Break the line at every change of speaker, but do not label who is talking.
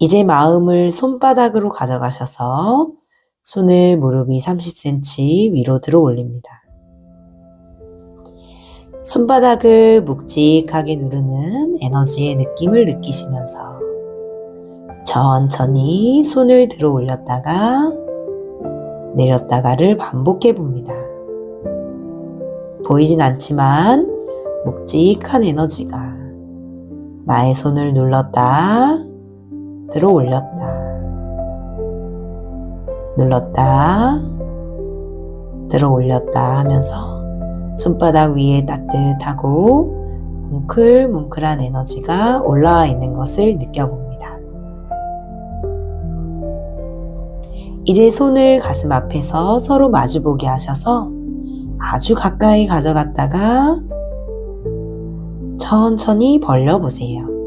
이제 마음을 손바닥으로 가져가셔서 손을 무릎이 30cm 위로 들어 올립니다. 손바닥을 묵직하게 누르는 에너지의 느낌을 느끼시면서 천천히 손을 들어 올렸다가 내렸다가를 반복해 봅니다. 보이진 않지만 묵직한 에너지가 나의 손을 눌렀다, 들어 올렸다, 눌렀다, 들어 올렸다 하면서 손바닥 위에 따뜻하고 뭉클뭉클한 에너지가 올라와 있는 것을 느껴봅니다. 이제 손을 가슴 앞에서 서로 마주보게 하셔서 아주 가까이 가져갔다가 천천히 벌려보세요.